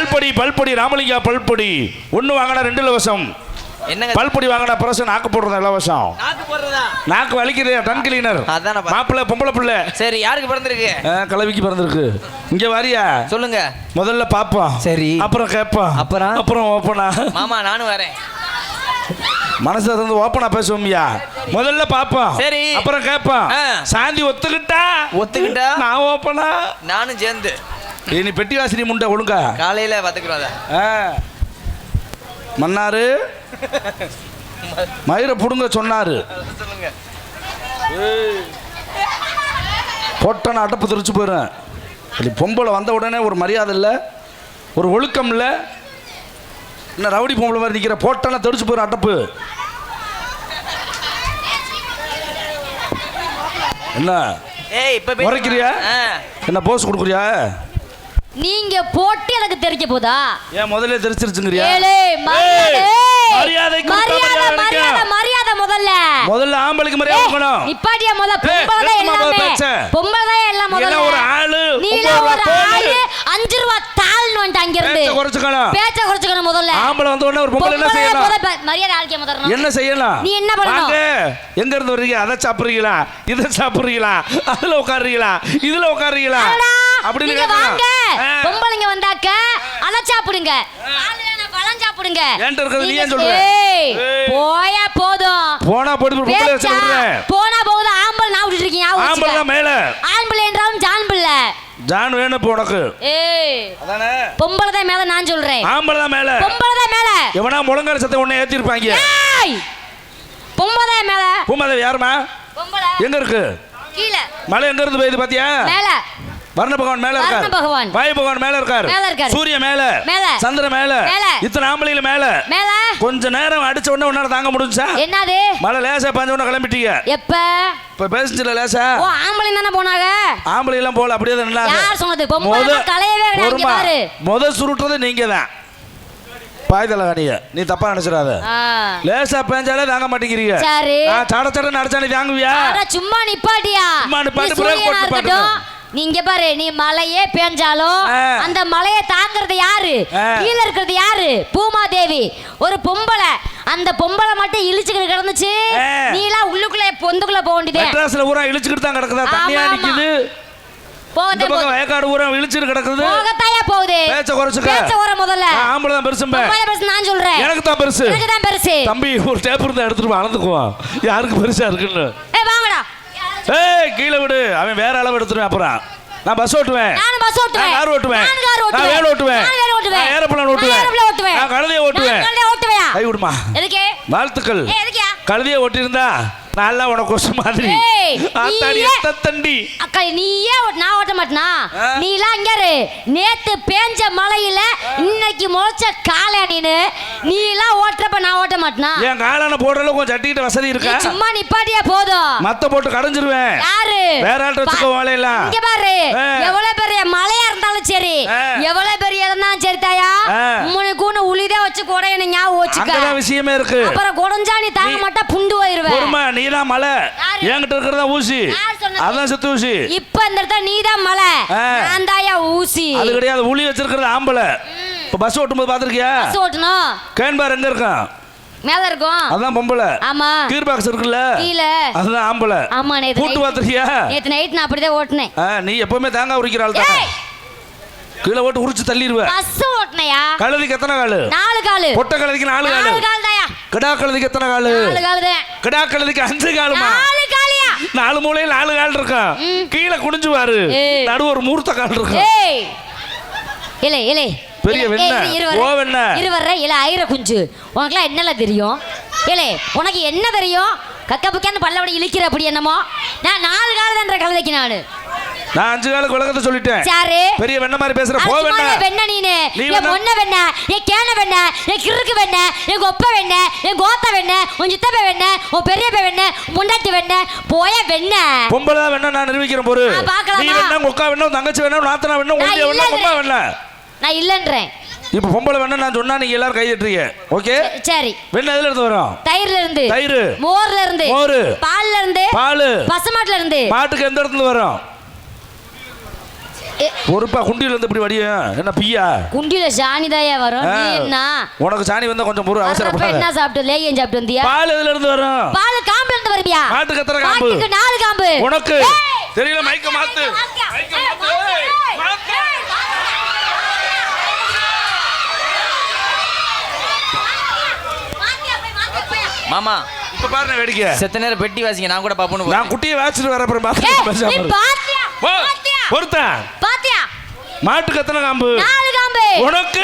பல்பொடி பல்பொடி ராமலிங்கா பல்பொடி. ஒன்று வாங்கினா ரெண்டு இலவசம். என்னங்க? பல்பொடி வாங்கினா பிரசம் நாக்கு போடுறதா இலவசம்? நாக்கு வலிக்குது டன் கிளீனர். மாப்பிள்ளை பொம்பளை பிள்ளை. சரி யாருக்கு பிறந்திருக்கு? ஆ, கிளவிக்கு பிறந்திருக்கு. இங்க வாரியா? சொல்லுங்க. முதல்ல பாப்போம் சரி. அப்புறம் கேட்போம் அப்புறம்? அப்புறம் ஓப்பனா? மாமா நானும் வரேன். மனசுல இருந்து ஓப்பனா பேசுவோம்யா முதல்ல பாப்போம் சரி. அப்புறம் கேட்போம். சாந்தி ஒத்துக்கிட்டா? ஒத்துக்கிட்டா? நான் ஓப்பனா? நானும் சேர்ந்து. நீ பெட்டி வாசினி முண்டை ஒழுங்கா. காலையில ஆ. மன்னாரு? மயிரை புடுங்க சொன்னாரு. போட்டன அடப்பு தெரிச்சு போயிடும் இப்படி பொம்பளை வந்த உடனே ஒரு மரியாதை இல்லை ஒரு ஒழுக்கம் இல்லை. என்ன ரவுடி பொம்பளை மாதிரி நிற்கிற போட்டன தெரிச்சு போயிடும் அடப்பு. என்ன? ஏய் இப்ப. முறைக்கிறியா? என்ன போஸ் கொடுக்குறியா? நீங்க போட்டு எனக்கு தெரிக்க போதா? ஏன் முதல்ல தெரிச்சிருச்சுங்கிறியா ஏலே மரியாதை மரியாதை முதல்ல முதல்ல. ஆம்பளைக்கு மரியாதை கொடுக்கணும். நிப்பாட்டியா முத? பொம்பளை தான் எல்லாமே. பொம்பளை தான் எல்லாம் முதல்ல. ஒரு ஆளு, நீ ஒரு. ஆளு. அஞ்சு ரூபா தாள்னு வந்துட்டு அங்க இருந்து பேச்ச குறைச்சுக்கணும். பேச்ச குறைச்சுக்கணும் முதல்ல. ஆம்பளை வந்த உடனே ஒரு பொம்பளை என்ன செய்யலாம் மரியாதை ஆளுக்கே முதல்ல என்ன செய்யலாம் நீ என்ன பண்ணணும்? எங்க இருந்து வர்றீங்க? அதை சாப்பிடுறீங்களா? இதை சாப்பிடுறீங்களா? அதுல உட்காருறீங்களா? இதுல உட்காருறீங்களா? அப்படின்னு வாங்க. பொம்பளைங்க வந்தாக்க அல சாப்பிடுங்க பழம் சாப்பிடுங்க என்கிட்ட இருக்கிறது நீ நீங்க- ஏன் சொல்ற? ஏய், ஏய். போயா போதும். போனா பொம்பளை விடுறேன். போனா போகுது ஆம்பளை நான் விட்டுட்டு இருக்கீங்க வச்சுக்க. தான் மேல. ஆம்பளை என்றாலும் ஜான் பிள்ளை. ஜான் வேணும் இப்போ உனக்கு. ஏய் அதானே? பொம்பளை தான் மேல நான் சொல்றேன். ஆம்பளை தான் மேல. பொம்பளை தான் மேல. எவனா முழங்கால சத்தை உன்னை ஏத்திருப்பாங்க? ஏய் பொம்பளை தான் மேல. பூமாதேவி யாருமா பொம்பளை. எங்க இருக்கு? கீழே. மழை எங்க இருந்து பெய்யுது பாத்தியா? மேல. வர்ண பகவான் மேல இருக்கார் பகவான். வாயு பகவான் மேல இருக்கார் மேல இருக்காரு. சூரிய மேல மேல. சந்திரன் மேல. இத்தனை ஆம்பளையில மேல மேல கொஞ்ச நேரம் அடிச்ச உடனே உன்னால தாங்க முடிஞ்சா என்னது மழை லேசா பாஞ்ச உடனே கிளம்பிட்டீங்க எப்ப இப்ப பேசிச்சுல லேசா ஓ ஆம்பளை தானே போனாங்க ஆம்பளை எல்லாம் போல அப்படியே தான். யார் சொன்னது? பொம்பளை கிடையாது, பொறுமா. பாரு. முத சுருட்டுறது நீங்க தான் பாய்தல கனிய நீ தப்பா நினைச்சிடாத. லேசா பேஞ்சாலே தாங்க மாட்டேங்கிறீங்க சரி. நான் சட சட நடிச்சா நீ தாங்குவியா சும்மா நிப்பாட்டியா சும்மா நிப்பாட்டு, போட்டு பாட்டுங்க. நீங்க பாரு நீ மலையே பேஞ்சாலும். அந்த மலையை தாங்கிறது யாரு. கீழ இருக்கிறது யாரு? பூமாதேவி. ஒரு பொம்பளை. அந்த பொம்பளை மட்டும் இழிச்சுக்கிட்டு கிடந்துச்சு. நீ எல்லாம் உள்ளுக்குள்ள பொந்துக்குள்ள போக வேண்டியது. மெட்ராஸ்ல ஊரா இழுச்சுக்கிட்டு தான் கிடக்குதா? தண்ணியா. நிக்குது. போகத்தே பக்கம் வயக்காடு ஊரா இழுச்சுட்டு கிடக்குது. போகத்தாயா போகுது? பேச்ச குறைச்சுக்க. பேச்ச குறை முதல்ல. ஆம்பளை தான் பொம்பளை பெருசு நான் சொல்றேன். எனக்கு தான் பெருசு. எனக்கு தான் பெருசு. தம்பி ஒரு டேப் இருந்தா எடுத்துட்டு வா, அளந்துக்குவோம் யாருக்கு பெருசா இருக்குன்னு? ஏய் கீழே விடு. அவன் வேற அளவு எடுத்துருவேன் அப்புறம். நான் பஸ் ஓட்டுவேன். பஸ் ஓட்டுவேன். கார் ஓட்டுவேன். நான் ஓட்டுவேன். வேன் ஓட்டுவேன். நான் வேன் ஓட்டுவேன். ஏரோப்ளேன் ஓட்டுவேன். ஓட்டுவேன் நான் கழுதையை ஓட்டுவேன். கழுதையை ஓட்டுவேயா கை விடுமா. எதுக்கு? வாழ்த்துக்கள். ஏய் எதுக்கியா கழுதையை ஓட்டியிருந்தா நல்லா உனக்கு கொசு மாதிரி. ஆத்தாடி எத்த தண்டி? அக்கா நீயே நான் ஓட்ட மாட்டேனா? ஆ? நீ எல்லாம் இங்க நேத்து பேஞ்ச மழையில இன்னைக்கு முளைச்ச காளை நீனு. நீ எல்லாம் ஓட்டுறப்ப நான் ஓட்ட மாட்டேனா? என் காலான போடுற அளவுக்கு கொஞ்சம் சட்டிக்கிட்ட வசதி இருக்கா? சும்மா நிப்பாட்டியா போதும். மத்த போட்டு கடைஞ்சிருவேன் யாரு? வேற ஆள்கிட்ட வச்சுக்கோ வேலையெல்லாம். இங்க பாரு. எவ்வளவு பெரிய மலையா இருந்தாலும் சரி. எவ்வளவு பெரிய இருந்தாலும் சரி தாயா. மூணு குடையனு ஞாபகம் வச்சுக்க. அங்கதான் விஷயமே இருக்கு. அப்புறம் குடஞ்சா நீ தாங்க நீ- மாட்டா புண்டு போயிருவேன் பொறுமை நீதான் மலை யாரு? என்கிட்ட இருக்கிறதா ஊசி? அதான் செத்து ஊசி. இப்ப இந்த இடத்துல நீதான் மலை ஆ. நான் தாயா ஊசி. அது கிடையாது உளி வச்சிருக்கிறது ஆம்பளை. இப்ப பஸ் ஓட்டும்போது பாத்திருக்கியா பஸ் ஓட்டணும். கேன் பார் எங்க இருக்கான் மேல இருக்கும். அதான் பொம்பளை. ஆமா. கீர் பாக்ஸ் இருக்குல்ல? கீழே. அதுதான் ஆம்பளை. ஆமா நேத்து கூட்டு பாத்திருக்கியா நேத்து நைட் நான் அப்படிதான் ஓட்டுனேன். நீ எப்பவுமே தேங்காய் உரிக்கிற ஆள் தானே கீழே ஓட்டு உரிச்சு தள்ளிடுவ பஸ் ஓட்டுனையா? கழுதிக்கு எத்தனை காலு? நாலு காலு. பொட்டை கழுதிக்கு நாலு காலு நாலு கால். தாயா கிடா கழுதிக்கு எத்தனை காலு? நாலு கால் தான் கிடா கழுதிக்கு அஞ்சு காலுமா? நாலு காலியா? நாலு மூலையில் நாலு கால் இருக்கும். கீழே குனிஞ்சு பாரு ஏய். நடு ஒரு மூர்த்த கால் இருக்கும் இலே இலே. பெரிய வெண்ணெய். இருவர இல ஐர குஞ்சு. உனக்குலாம் என்னல தெரியும்? இலே உனக்கு என்ன தெரியும்? கக்க புக்கான்னு பல்லவடி இழுக்கிற அப்படி என்னமோ? நான் நாலு காலதன்ற கழுதைக்கு நானு. நான் அஞ்சு காலுக்கு விளக்கத்தை சொல்லிட்டேன். சாரு பெரிய வெண்ண மாதிரி பேசுற போ வெண்ண. வெண்ண நீனு. நீ என் வெண்ண- பொண்ண வெண்ண என் கேன வெண்ண என் கிறுக்கு வெண்ண என் கொப்ப வெண்ண என் கோத்த வெண்ண உன் சித்தப்ப வெண்ண உன் பெரியப்ப வெண்ண முண்டாட்டி வெண்ண போய வெண்ண. பொம்பளை தான் வேணா நான் நிரூபிக்கிறேன் போரு ஆ, பார்க்கலாமா? நீ வேணா உங்க அக்கா வேணா உன் தங்கச்சி வேணா உன் நாத்தனா வேணா நான் உங்க வேணா இல்லைன்றேன். உமா வேணா நான் இல்லன்றேன். இப்போ பொம்பளை வேணா நான் சொன்னா நீங்க எல்லாரும் கை தட்டுறீங்க. ஓகே? சரி. வெண்ணெய் எதுல இருந்து வரும்? தயிர்ல இருந்து. தயிர். மோர்ல இருந்து. மோரு. பால்ல இருந்து. பால். பசுமாட்டுல இருந்து. மாட்டுக்கு எந்த இடத்துல வரும்? பொறுப்பா குண்டியில இருந்து இப்படி வடியும் என்ன பியா? குண்டியில சாணிதாயா வரும். நீ ஆ. என்ன? உனக்கு சாணி வந்தா கொஞ்சம் பொறு அவசரப்படாத என்ன சாப்பிட்டு லேகியம் சாப்பிட்டு வந்தியா? பால் எதுல இருந்து வரும்? பால் காம்புல இருந்து வருவியா? மாட்டு கத்துற காம்பு? மாட்டுக்கு நாலு காம்பு. உனக்கு! தெரியல மைக்க மாத்து. மாத்தியா? மைக்க மாத்து. மாமா. இப்ப பாருங்க வேடிக்கை செத்த நேரம் பெட்டி வாசிங்க நான் கூட பாப்போன்னு நான் குட்டியை வாச்சிட்டு வர அப்புறம் ஏய், நீ பாத்து பாத்தியா? பாத்தியா? பொறுத்தேன் பாத்தியா? மாட்டு கத்தன காம்பு உனக்கு!